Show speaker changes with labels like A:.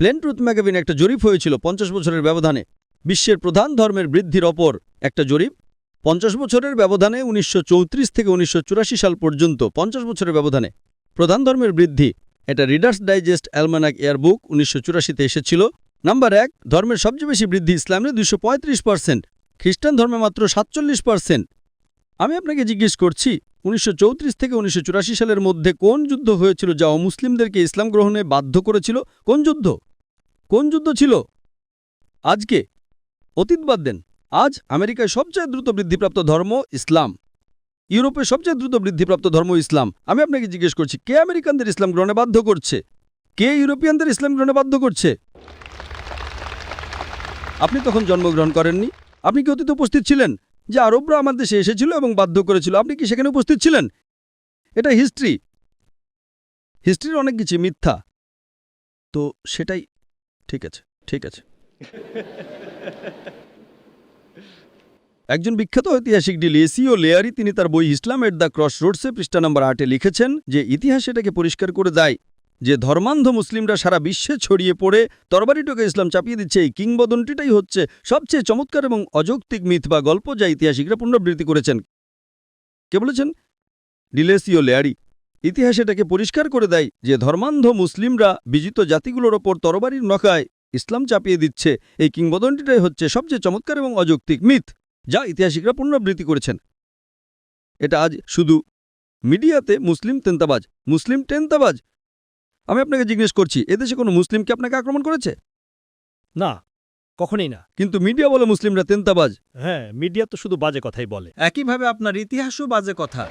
A: Plane truth magazine একটা জরিপ হয়েছিল পঞ্চাশ বছরের ব্যবধানে। বিশ্বের প্রধান ধর্মের বৃদ্ধির ওপর একটা জরিপ। পঞ্চাশ বছরের ব্যবধানে উনিশশো চৌত্রিশ থেকে উনিশশো চুরাশি সাল পর্যন্ত পঞ্চাশ বছরের ব্যবধানে। প্রধান ধর্মের বৃদ্ধি। এটা রিডার্স ডাইজেস্ট অ্যালমানাক এয়ারবুক উনিশশো চুরাশিতে এসেছিল। নাম্বার এক, ধর্মের সবচেয়ে বেশি বৃদ্ধি ইসলামে দুশো পঁয়ত্রিশ পার্সেন্ট খ্রিস্টান ধর্মে মাত্র সাতচল্লিশ পার্সেন্ট আমি আপনাকে জিজ্ঞেস করছি, উনিশশো চৌত্রিশ থেকে উনিশশো চুরাশি সালের মধ্যে কোন যুদ্ধ হয়েছিল যা অমুসলিমদেরকে ইসলাম গ্রহণে বাধ্য করেছিল? কোন যুদ্ধ? কোন যুদ্ধ ছিল? আজকে। অতীত বাদ দেন। আজ আমেরিকায় সবচেয়ে দ্রুত বৃদ্ধিপ্রাপ্ত ধর্ম ইসলাম। ইউরোপে সবচেয়ে দ্রুত বৃদ্ধিপ্রাপ্ত ধর্ম ইসলাম। আমি আপনাকে জিজ্ঞেস করছি, কে আমেরিকানদের ইসলাম গ্রহণে বাধ্য করছে? কে ইউরোপিয়ানদের ইসলাম গ্রহণে বাধ্য করছে? আপনি তখন জন্মগ্রহণ করেননি? আপনি কি অতীতে উপস্থিত ছিলেন? যে আরবরা আমার দেশে এসেছিল এবং বাধ্য করেছিল। আপনি কি সেখানে উপস্থিত ছিলেন? এটা হিস্ট্রি হিস্ট্রির অনেক কিছু, মিথ্যা। তো সেটাই, ঠিক আছে ঠিক আছে। একজন বিখ্যাত ঐতিহাসিক ডিলিয়েসি ও লেয়ারি, তিনি তার বই ইসলাম এট দ্য ক্রস রোডসে পৃষ্ঠা নম্বর আটে লিখেছেন যে, ইতিহাস এটাকে পরিষ্কার করে দেয়। যে ধর্মান্ধ মুসলিমরা সারা বিশ্বে ছড়িয়ে পড়ে, তরবারিটোকে ইসলাম চাপিয়ে দিচ্ছে, এই কিংবদন্তিটাই হচ্ছে সবচেয়ে চমৎকার এবং অযৌক্তিক মিথ বা গল্প যা ইতিহাসিকরা পুনরাবৃত্তি করেছেন। কে বলেছেন? ডিলেসিও লেয়ারি। ইতিহাস এটাকে পরিষ্কার করে দেয় যে ধর্মান্ধ মুসলিমরা বিজিত জাতিগুলোর ওপর তরবারির নখায় ইসলাম চাপিয়ে দিচ্ছে, এই কিংবদন্তিটাই হচ্ছে সবচেয়ে চমৎকার এবং অযৌক্তিক মিথ যা ইতিহাসিকরা পুনরাবৃত্তি করেছেন। এটা আজ শুধু মিডিয়াতে মুসলিম তেন্তাবাজ, মুসলিম টেন্তাবাজ আমি আপনাকে জিজ্ঞেস করছি এদেশে কোনো মুসলিমকে আপনাকে আক্রমণ করেছে?
B: না কখনই না।
A: কিন্তু মিডিয়া বলে মুসলিমরা তেন্তাবাজ।
B: হ্যাঁ মিডিয়া তো শুধু বাজে কথাই বলে।
C: একইভাবে আপনার ইতিহাসও বাজে কথা।